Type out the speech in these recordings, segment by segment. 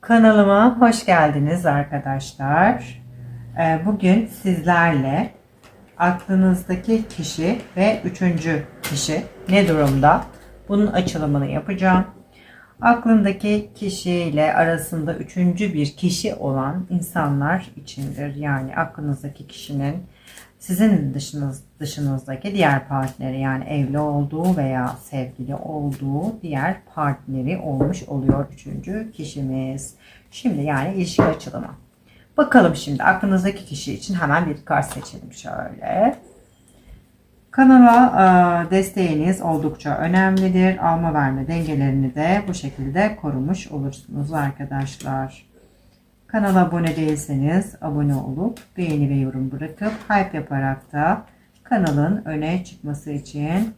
Kanalıma hoş geldiniz arkadaşlar. Ee, Bugün sizlerle aklınızdaki kişi ve üçüncü kişi ne durumda? Bunun açılımını yapacağım. Aklındaki kişiyle arasında üçüncü bir kişi olan insanlar içindir. Yani aklınızdaki kişinin sizin dışınız, dışınızdaki diğer partneri yani evli olduğu veya sevgili olduğu diğer partneri olmuş oluyor üçüncü kişimiz. Şimdi yani ilişki açılımı. Bakalım şimdi aklınızdaki kişi için hemen bir kart seçelim şöyle. Kanala e, desteğiniz oldukça önemlidir. Alma verme dengelerini de bu şekilde korumuş olursunuz arkadaşlar. Kanala abone değilseniz abone olup beğeni ve yorum bırakıp hype yaparak da kanalın öne çıkması için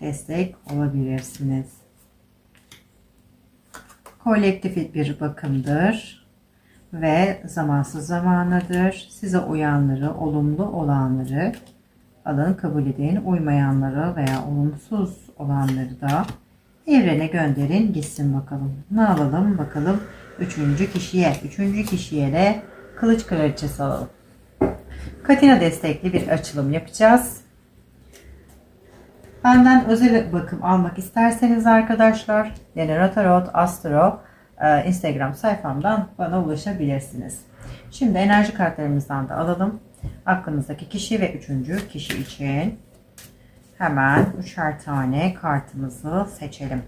destek olabilirsiniz. Kolektif bir bakımdır ve zamansız zamanıdır. Size uyanları, olumlu olanları alın, kabul edin. Uymayanları veya olumsuz olanları da evrene gönderin gitsin bakalım. Ne alalım bakalım üçüncü kişiye. Üçüncü kişiye de kılıç kraliçesi alalım. Katina destekli bir açılım yapacağız. Benden özel bakım almak isterseniz arkadaşlar Lenora Tarot Astro e, Instagram sayfamdan bana ulaşabilirsiniz. Şimdi enerji kartlarımızdan da alalım. Aklınızdaki kişi ve üçüncü kişi için hemen üçer tane kartımızı seçelim.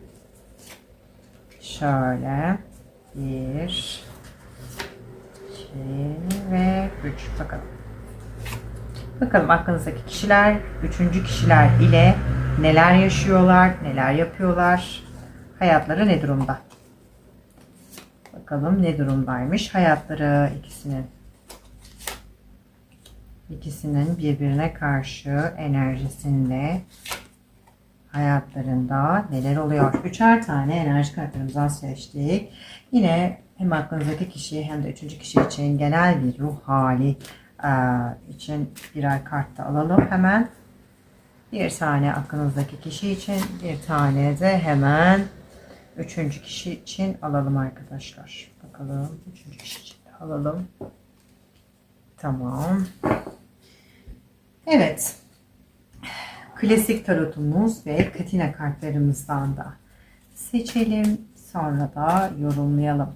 Şöyle bir, iki ve üç. Bakalım. Bakalım aklınızdaki kişiler, üçüncü kişiler ile neler yaşıyorlar, neler yapıyorlar, hayatları ne durumda? Bakalım ne durumdaymış hayatları ikisinin. İkisinin birbirine karşı enerjisinde hayatlarında neler oluyor? Üçer tane enerji kartlarımızdan seçtik. Yine hem aklınızdaki kişi hem de üçüncü kişi için genel bir ruh hali e, için birer kart da alalım hemen. Bir tane aklınızdaki kişi için, bir tane de hemen üçüncü kişi için alalım arkadaşlar. Bakalım üçüncü kişi için de alalım. Tamam. Evet. Klasik tarotumuz ve katina kartlarımızdan da seçelim. Sonra da yorumlayalım.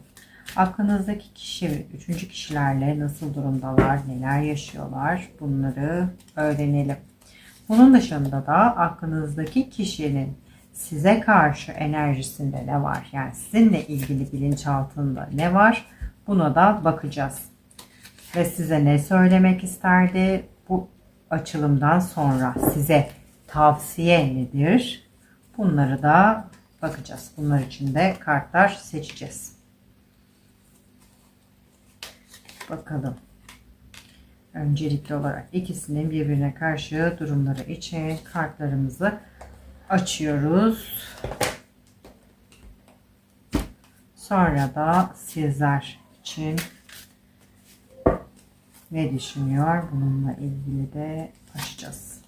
Aklınızdaki kişi ve üçüncü kişilerle nasıl durumdalar, neler yaşıyorlar bunları öğrenelim. Bunun dışında da aklınızdaki kişinin size karşı enerjisinde ne var? Yani sizinle ilgili bilinçaltında ne var? Buna da bakacağız. Ve size ne söylemek isterdi? Bu açılımdan sonra size tavsiye nedir? Bunları da bakacağız. Bunlar için de kartlar seçeceğiz. Bakalım. Öncelikli olarak ikisinin birbirine karşı durumları için kartlarımızı açıyoruz. Sonra da sizler için ne düşünüyor bununla ilgili de açacağız.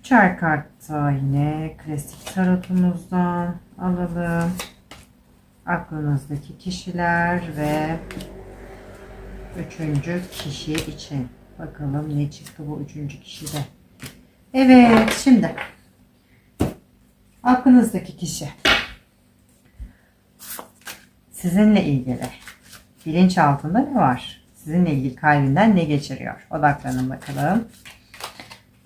Üçer kart da yine klasik tarotumuzdan alalım. Aklınızdaki kişiler ve üçüncü kişi için. Bakalım ne çıktı bu üçüncü kişide. Evet şimdi aklınızdaki kişi sizinle ilgili bilinç altında ne var? Sizinle ilgili kalbinden ne geçiriyor? Odaklanın bakalım.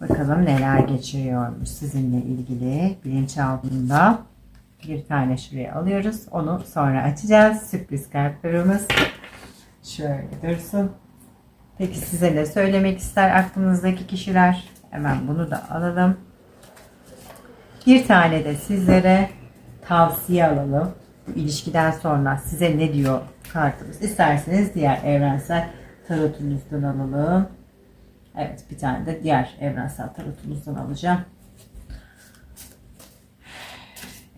Bakalım neler geçiriyormuş sizinle ilgili bilinçaltında. Bir tane şuraya alıyoruz. Onu sonra açacağız. Sürpriz kartlarımız. Şöyle dursun. Peki size ne söylemek ister aklınızdaki kişiler? Hemen bunu da alalım. Bir tane de sizlere tavsiye alalım. İlişkiden sonra size ne diyor kartımız? İsterseniz diğer evrensel tarotumuzdan alalım. Evet bir tane de diğer evrensel tarotumuzdan alacağım.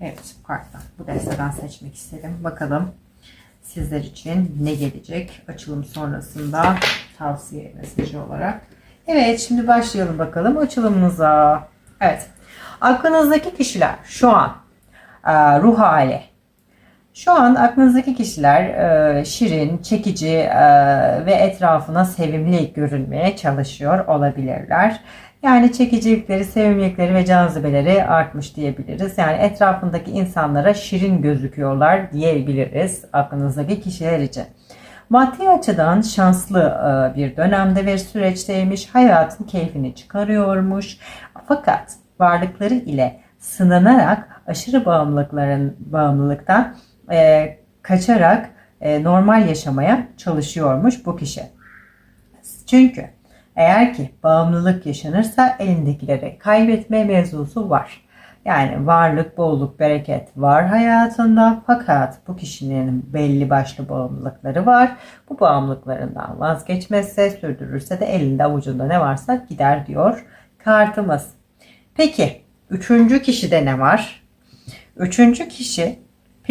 Evet bu karttan bu desteden seçmek istedim. Bakalım sizler için ne gelecek açılım sonrasında tavsiye mesajı olarak. Evet şimdi başlayalım bakalım açılımımıza. Evet aklınızdaki kişiler şu an e, ruh hali Şu an aklınızdaki kişiler e, şirin, çekici e, ve etrafına sevimli görünmeye çalışıyor olabilirler. Yani çekicilikleri, sevimlilikleri ve cazibeleri artmış diyebiliriz. Yani etrafındaki insanlara şirin gözüküyorlar diyebiliriz aklınızdaki kişiler için. Maddi açıdan şanslı e, bir dönemde ve süreçteymiş, hayatın keyfini çıkarıyormuş. Fakat varlıkları ile sınanarak aşırı bağımlılıkların bağımlılıktan e, kaçarak e, normal yaşamaya çalışıyormuş bu kişi. Çünkü eğer ki bağımlılık yaşanırsa elindekileri kaybetme mevzusu var. Yani varlık, bolluk, bereket var hayatında fakat bu kişinin belli başlı bağımlılıkları var. Bu bağımlılıklarından vazgeçmezse, sürdürürse de elinde avucunda ne varsa gider diyor kartımız. Peki üçüncü kişide ne var? Üçüncü kişi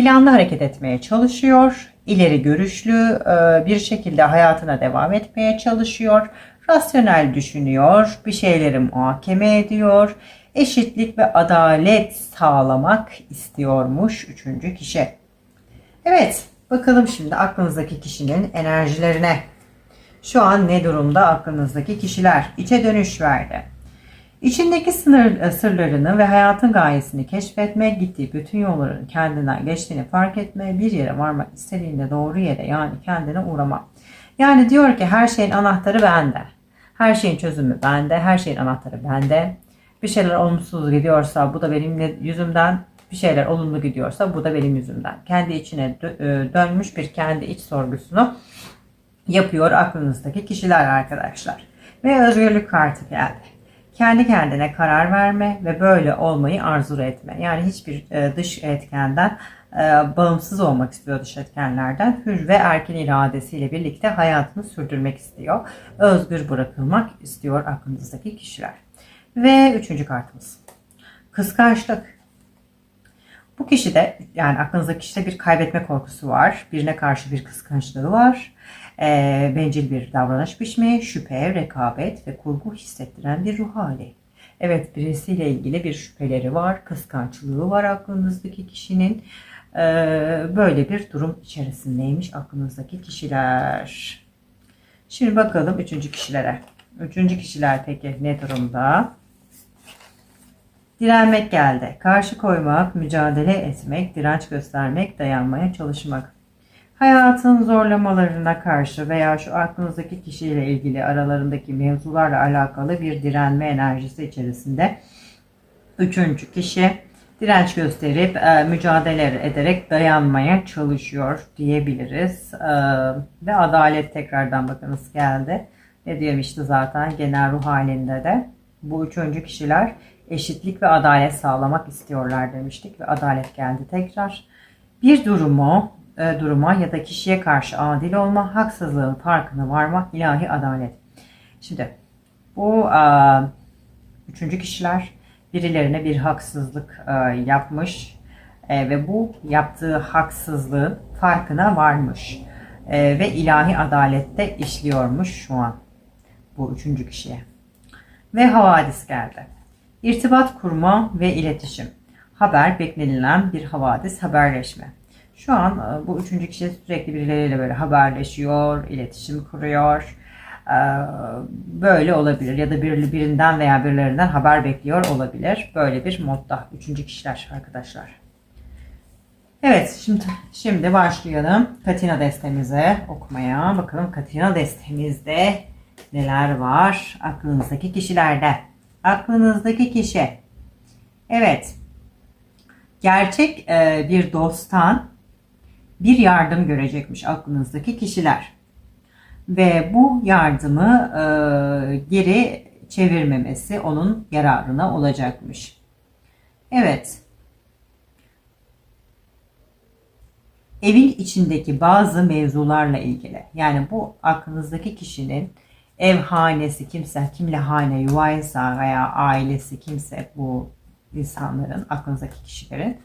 planlı hareket etmeye çalışıyor. ileri görüşlü e, bir şekilde hayatına devam etmeye çalışıyor. Rasyonel düşünüyor, bir şeyleri muhakeme ediyor. Eşitlik ve adalet sağlamak istiyormuş üçüncü kişi. Evet, bakalım şimdi aklınızdaki kişinin enerjilerine. Şu an ne durumda aklınızdaki kişiler? İçe dönüş verdi. İçindeki sınır, e, sırlarını ve hayatın gayesini keşfetme, gittiği bütün yolların kendinden geçtiğini fark etme, bir yere varmak istediğinde doğru yere yani kendine uğrama. Yani diyor ki her şeyin anahtarı bende. Her şeyin çözümü bende, her şeyin anahtarı bende. Bir şeyler olumsuz gidiyorsa bu da benim yüzümden, bir şeyler olumlu gidiyorsa bu da benim yüzümden. Kendi içine e, dönmüş bir kendi iç sorgusunu yapıyor aklınızdaki kişiler arkadaşlar. Ve özgürlük kartı geldi kendi kendine karar verme ve böyle olmayı arzu etme. Yani hiçbir e, dış etkenden e, bağımsız olmak istiyor dış etkenlerden. Hür ve erkin iradesiyle birlikte hayatını sürdürmek istiyor. Özgür bırakılmak istiyor aklınızdaki kişiler. Ve üçüncü kartımız. Kıskançlık. Bu kişide yani aklınızdaki kişide bir kaybetme korkusu var. Birine karşı bir kıskançlığı var e, bencil bir davranış biçimi, şüphe, rekabet ve kurgu hissettiren bir ruh hali. Evet birisiyle ilgili bir şüpheleri var, kıskançlığı var aklınızdaki kişinin. E, böyle bir durum içerisindeymiş aklınızdaki kişiler. Şimdi bakalım üçüncü kişilere. Üçüncü kişiler peki ne durumda? Direnmek geldi. Karşı koymak, mücadele etmek, direnç göstermek, dayanmaya çalışmak hayatın zorlamalarına karşı veya şu aklınızdaki kişiyle ilgili aralarındaki mevzularla alakalı bir direnme enerjisi içerisinde üçüncü kişi direnç gösterip e, mücadele ederek dayanmaya çalışıyor diyebiliriz. E, ve adalet tekrardan bakınız geldi. Ne demişti zaten genel ruh halinde de. Bu üçüncü kişiler eşitlik ve adalet sağlamak istiyorlar demiştik ve adalet geldi tekrar. Bir durumu duruma ya da kişiye karşı adil olma, haksızlığın farkına varma, ilahi adalet. Şimdi bu e, üçüncü kişiler birilerine bir haksızlık e, yapmış ve bu yaptığı haksızlığın farkına varmış ve ilahi adalette işliyormuş şu an bu üçüncü kişiye. Ve havadis geldi. İrtibat kurma ve iletişim. Haber beklenilen bir havadis haberleşme. Şu an e, bu üçüncü kişi sürekli birileriyle böyle haberleşiyor, iletişim kuruyor. E, böyle olabilir ya da bir, birinden veya birilerinden haber bekliyor olabilir. Böyle bir modda üçüncü kişiler arkadaşlar. Evet şimdi şimdi başlayalım Katina destemize okumaya. Bakalım Katina destemizde neler var aklınızdaki kişilerde. Aklınızdaki kişi. Evet. Gerçek e, bir dosttan bir yardım görecekmiş aklınızdaki kişiler. Ve bu yardımı e, geri çevirmemesi onun yararına olacakmış. Evet. Evin içindeki bazı mevzularla ilgili. Yani bu aklınızdaki kişinin ev hanesi kimse, kimle hane yuvaysa veya ailesi kimse bu insanların, aklınızdaki kişilerin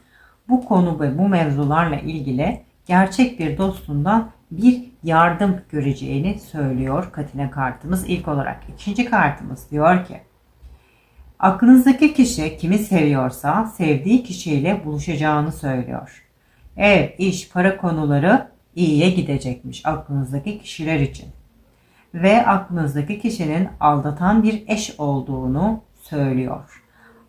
bu konu ve bu mevzularla ilgili gerçek bir dostundan bir yardım göreceğini söylüyor Katine kartımız ilk olarak. İkinci kartımız diyor ki aklınızdaki kişi kimi seviyorsa sevdiği kişiyle buluşacağını söylüyor. Ev, iş, para konuları iyiye gidecekmiş aklınızdaki kişiler için. Ve aklınızdaki kişinin aldatan bir eş olduğunu söylüyor.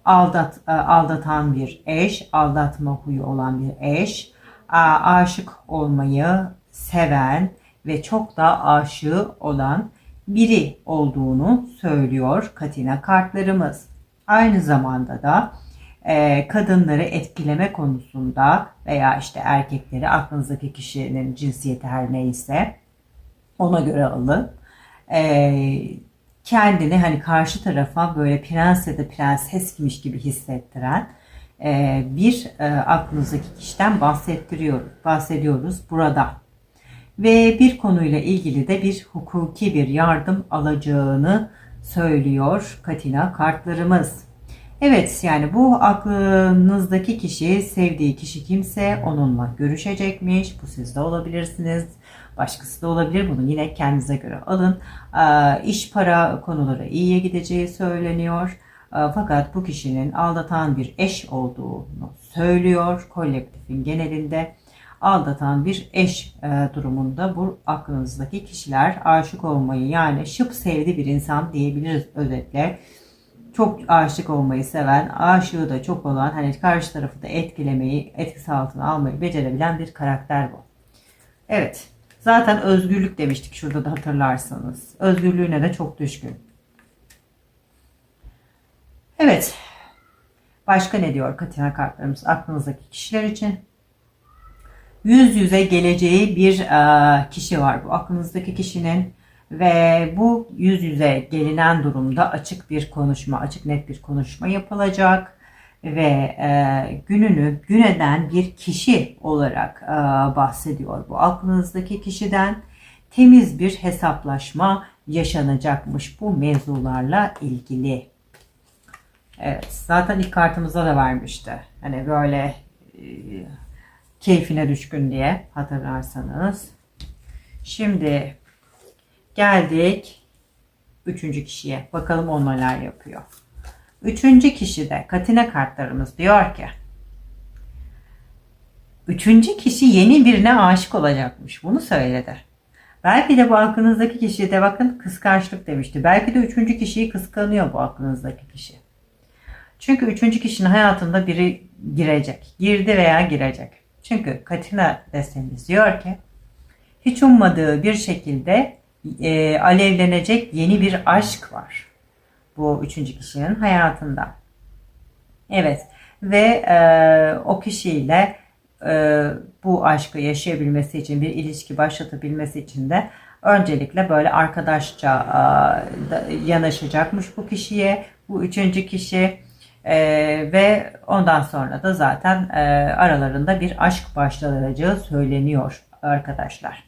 Aldat, e, aldatan bir eş, aldatma huyu olan bir eş, aşık olmayı seven ve çok da aşığı olan biri olduğunu söylüyor Katina kartlarımız. Aynı zamanda da e, kadınları etkileme konusunda veya işte erkekleri aklınızdaki kişinin cinsiyeti her neyse ona göre alın. E, kendini hani karşı tarafa böyle prens ya da prensesmiş gibi hissettiren bir e, aklınızdaki kişiden bahsettiriyoruz, bahsediyoruz burada. Ve bir konuyla ilgili de bir hukuki bir yardım alacağını söylüyor Katina kartlarımız. Evet yani bu aklınızdaki kişi sevdiği kişi kimse onunla görüşecekmiş. Bu siz de olabilirsiniz. Başkası da olabilir. Bunu yine kendinize göre alın. Ee, iş para konuları iyiye gideceği söyleniyor. Ee, Fakat bu kişinin aldatan bir eş olduğunu söylüyor. Kolektifin genelinde aldatan bir eş e, durumunda bu aklınızdaki kişiler aşık olmayı yani şıp sevdi bir insan diyebiliriz özetle çok aşık olmayı seven, aşığı da çok olan, hani karşı tarafı da etkilemeyi, etkisi altına almayı becerebilen bir karakter bu. Evet. Zaten özgürlük demiştik şurada da hatırlarsanız. Özgürlüğüne de çok düşkün. Evet. Başka ne diyor Katina kartlarımız aklınızdaki kişiler için? Yüz yüze geleceği bir e, kişi var. Bu aklınızdaki kişinin ve bu yüz yüze gelinen durumda açık bir konuşma, açık net bir konuşma yapılacak ve e, gününü gün eden bir kişi olarak e, bahsediyor. Bu aklınızdaki kişiden temiz bir hesaplaşma yaşanacakmış bu mevzularla ilgili. Evet, zaten ilk kartımızda da vermişti. Hani böyle e, keyfine düşkün diye hatırlarsanız. Şimdi Geldik üçüncü kişiye. Bakalım o neler yapıyor. Üçüncü kişi de Katine kartlarımız diyor ki Üçüncü kişi yeni birine aşık olacakmış. Bunu söyledi. Belki de bu aklınızdaki kişi de bakın kıskançlık demişti. Belki de üçüncü kişiyi kıskanıyor bu aklınızdaki kişi. Çünkü üçüncü kişinin hayatında biri girecek. Girdi veya girecek. Çünkü Katina destemiz diyor ki hiç ummadığı bir şekilde e, alevlenecek yeni bir aşk var. Bu üçüncü kişinin hayatında. Evet ve e, o kişiyle e, bu aşkı yaşayabilmesi için bir ilişki başlatabilmesi için de öncelikle böyle arkadaşça e, yanaşacakmış bu kişiye bu üçüncü kişi e, ve ondan sonra da zaten e, aralarında bir aşk başlanacağı söyleniyor arkadaşlar.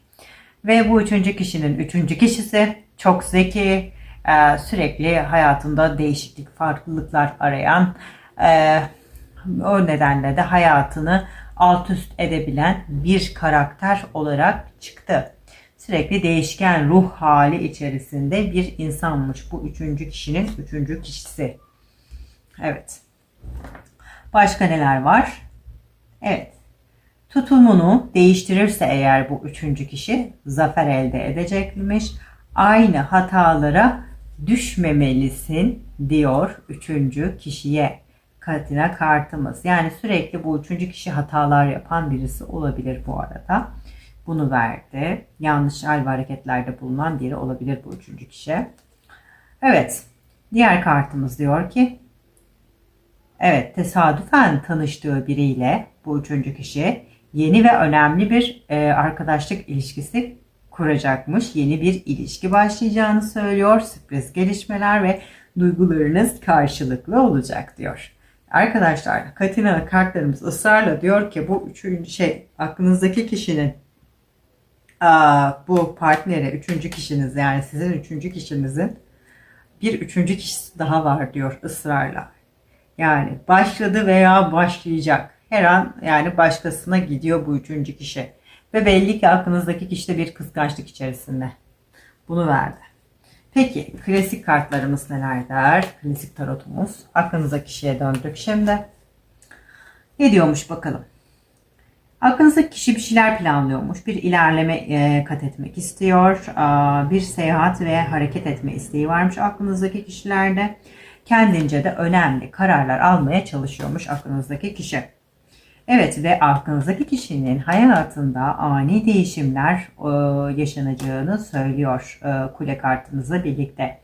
Ve bu üçüncü kişinin üçüncü kişisi çok zeki, e, sürekli hayatında değişiklik, farklılıklar arayan, e, o nedenle de hayatını alt üst edebilen bir karakter olarak çıktı. Sürekli değişken ruh hali içerisinde bir insanmış bu üçüncü kişinin üçüncü kişisi. Evet. Başka neler var? Evet tutumunu değiştirirse eğer bu üçüncü kişi zafer elde edecekmiş. Aynı hatalara düşmemelisin diyor üçüncü kişiye Katina kartımız. Yani sürekli bu üçüncü kişi hatalar yapan birisi olabilir bu arada. Bunu verdi. Yanlış hal ve hareketlerde bulunan biri olabilir bu üçüncü kişi. Evet. Diğer kartımız diyor ki Evet tesadüfen tanıştığı biriyle bu üçüncü kişi yeni ve önemli bir e, arkadaşlık ilişkisi kuracakmış. Yeni bir ilişki başlayacağını söylüyor. Sürpriz gelişmeler ve duygularınız karşılıklı olacak diyor. Arkadaşlar Katina kartlarımız ısrarla diyor ki bu üçüncü şey aklınızdaki kişinin aa, bu partneri üçüncü kişiniz yani sizin üçüncü kişinizin bir üçüncü kişisi daha var diyor ısrarla. Yani başladı veya başlayacak her an yani başkasına gidiyor bu üçüncü kişi. Ve belli ki aklınızdaki kişi de bir kıskançlık içerisinde. Bunu verdi. Peki klasik kartlarımız neler der? Klasik tarotumuz. Aklınıza kişiye döndük şimdi. Ne diyormuş bakalım. Aklınızdaki kişi bir şeyler planlıyormuş. Bir ilerleme e, kat etmek istiyor. Aa, bir seyahat ve hareket etme isteği varmış aklınızdaki kişilerde. Kendince de önemli kararlar almaya çalışıyormuş aklınızdaki kişi. Evet ve aklınızdaki kişinin hayatında ani değişimler e, yaşanacağını söylüyor e, kule kartınızla birlikte.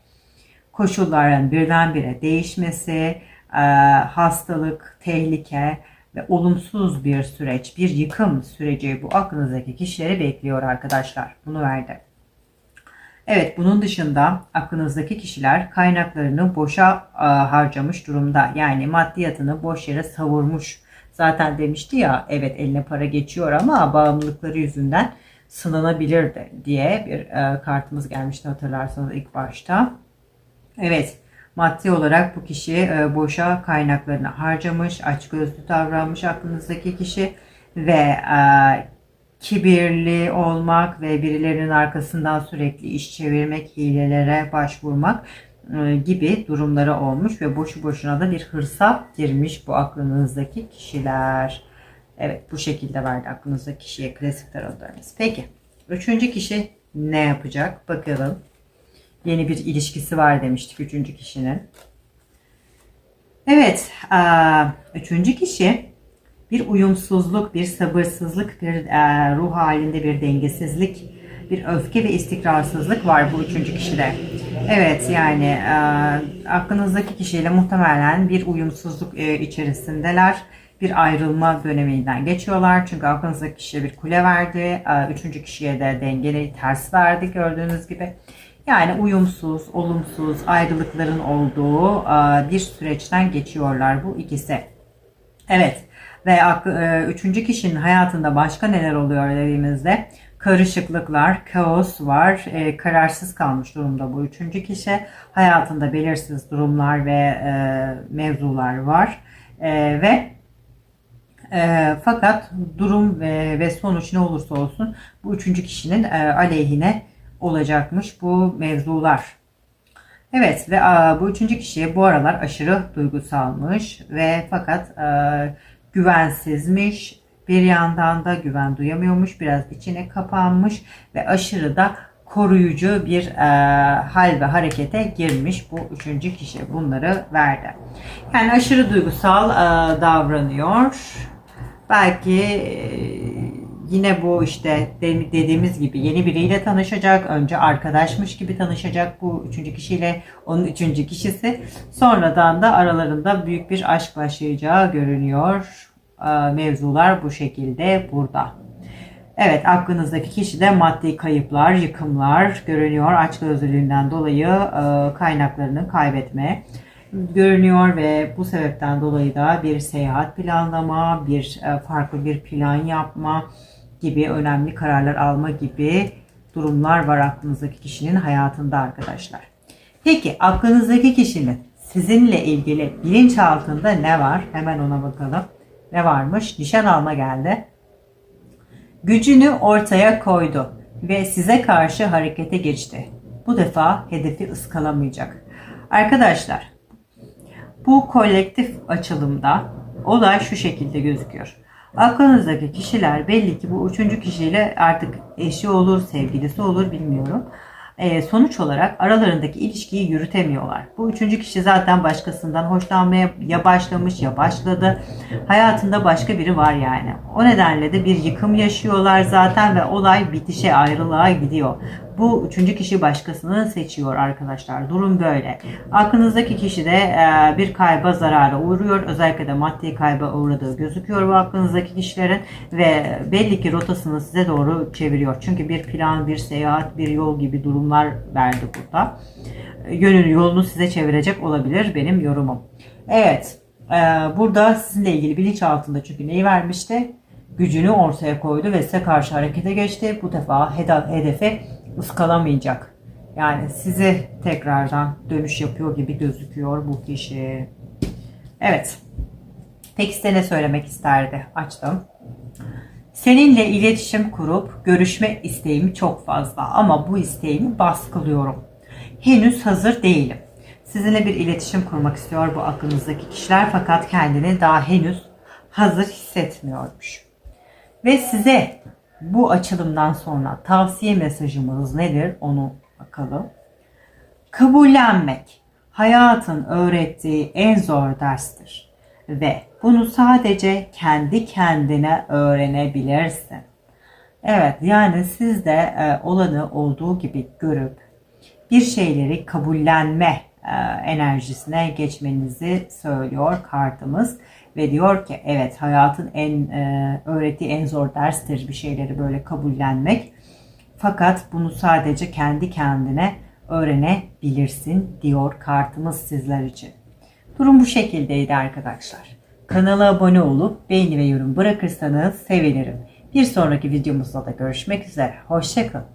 Koşulların birdenbire değişmesi, e, hastalık, tehlike ve olumsuz bir süreç, bir yıkım süreci bu aklınızdaki kişileri bekliyor arkadaşlar. Bunu verdi. Evet bunun dışında aklınızdaki kişiler kaynaklarını boşa e, harcamış durumda. Yani maddiyatını boş yere savurmuş. Zaten demişti ya evet eline para geçiyor ama bağımlılıkları yüzünden sınanabilirdi diye bir e, kartımız gelmişti hatırlarsanız ilk başta. Evet maddi olarak bu kişi e, boşa kaynaklarını harcamış, açgözlü davranmış aklınızdaki kişi ve e, kibirli olmak ve birilerinin arkasından sürekli iş çevirmek, hilelere başvurmak e, gibi durumları olmuş ve boşu boşuna da bir hırsa girmiş bu aklınızdaki kişiler. Evet bu şekilde verdi aklınızdaki kişiye klasik tarotlarımız. Peki üçüncü kişi ne yapacak? Bakalım. Yeni bir ilişkisi var demiştik üçüncü kişinin. Evet, e, üçüncü kişi bir uyumsuzluk, bir sabırsızlık, bir e, ruh halinde bir dengesizlik, bir öfke ve istikrarsızlık var bu üçüncü kişide. Evet yani e, aklınızdaki kişiyle muhtemelen bir uyumsuzluk e, içerisindeler. Bir ayrılma döneminden geçiyorlar. Çünkü aklınızdaki kişiye bir kule verdi. E, üçüncü kişiye de dengeli ters verdi gördüğünüz gibi. Yani uyumsuz, olumsuz ayrılıkların olduğu e, bir süreçten geçiyorlar bu ikisi. Evet ve e, üçüncü kişinin hayatında başka neler oluyor dediğimizde karışıklıklar, kaos var, e, kararsız kalmış durumda bu üçüncü kişi. Hayatında belirsiz durumlar ve mevzular var ve fakat durum ve, sonuç ne olursa olsun bu üçüncü kişinin aleyhine olacakmış bu mevzular. Evet ve bu üçüncü kişi bu aralar aşırı duygusalmış ve fakat güvensizmiş. Bir yandan da güven duyamıyormuş, biraz içine kapanmış ve aşırı da koruyucu bir e, hal ve harekete girmiş bu üçüncü kişi bunları verdi. Yani aşırı duygusal e, davranıyor. Belki Yine bu işte dediğimiz gibi yeni biriyle tanışacak. Önce arkadaşmış gibi tanışacak bu üçüncü kişiyle onun üçüncü kişisi. Sonradan da aralarında büyük bir aşk başlayacağı görünüyor. Mevzular bu şekilde burada. Evet aklınızdaki kişi de maddi kayıplar, yıkımlar görünüyor. Açgözlülüğünden dolayı e, kaynaklarını kaybetme görünüyor ve bu sebepten dolayı da bir seyahat planlama, bir e, farklı bir plan yapma, gibi önemli kararlar alma gibi durumlar var aklınızdaki kişinin hayatında arkadaşlar. Peki aklınızdaki kişinin sizinle ilgili bilinçaltında ne var? Hemen ona bakalım. Ne varmış? Nişan alma geldi. Gücünü ortaya koydu ve size karşı harekete geçti. Bu defa hedefi ıskalamayacak. Arkadaşlar bu kolektif açılımda olay şu şekilde gözüküyor. Aklınızdaki kişiler belli ki bu üçüncü kişiyle artık eşi olur, sevgilisi olur bilmiyorum. E, sonuç olarak aralarındaki ilişkiyi yürütemiyorlar. Bu üçüncü kişi zaten başkasından hoşlanmaya ya başlamış ya başladı. Hayatında başka biri var yani. O nedenle de bir yıkım yaşıyorlar zaten ve olay bitişe ayrılığa gidiyor. Bu üçüncü kişi başkasını seçiyor arkadaşlar. Durum böyle. Aklınızdaki kişi de e, bir kayba zarara uğruyor. Özellikle de maddi kayba uğradığı gözüküyor bu aklınızdaki kişilerin ve belli ki rotasını size doğru çeviriyor. Çünkü bir plan, bir seyahat, bir yol gibi durumlar verdi burada. Yönünü, yolunu size çevirecek olabilir benim yorumum. Evet. E, burada sizinle ilgili bilinç altında çünkü neyi vermişti? Gücünü ortaya koydu ve size karşı harekete geçti. Bu defa hedefe ıskalamayacak. Yani sizi tekrardan dönüş yapıyor gibi gözüküyor bu kişi. Evet. Peki size ne söylemek isterdi? Açtım. Seninle iletişim kurup görüşme isteğim çok fazla ama bu isteğimi baskılıyorum. Henüz hazır değilim. Sizinle bir iletişim kurmak istiyor bu aklınızdaki kişiler fakat kendini daha henüz hazır hissetmiyormuş. Ve size bu açılımdan sonra tavsiye mesajımız nedir onu bakalım. Kabullenmek hayatın öğrettiği en zor derstir ve bunu sadece kendi kendine öğrenebilirsin. Evet yani siz de e, olanı olduğu gibi görüp bir şeyleri kabullenme e, enerjisine geçmenizi söylüyor kartımız ve diyor ki evet hayatın en e, öğrettiği en zor derstir bir şeyleri böyle kabullenmek. Fakat bunu sadece kendi kendine öğrenebilirsin diyor kartımız sizler için. Durum bu şekildeydi arkadaşlar. Kanala abone olup beğeni ve yorum bırakırsanız sevinirim. Bir sonraki videomuzda da görüşmek üzere. Hoşçakalın.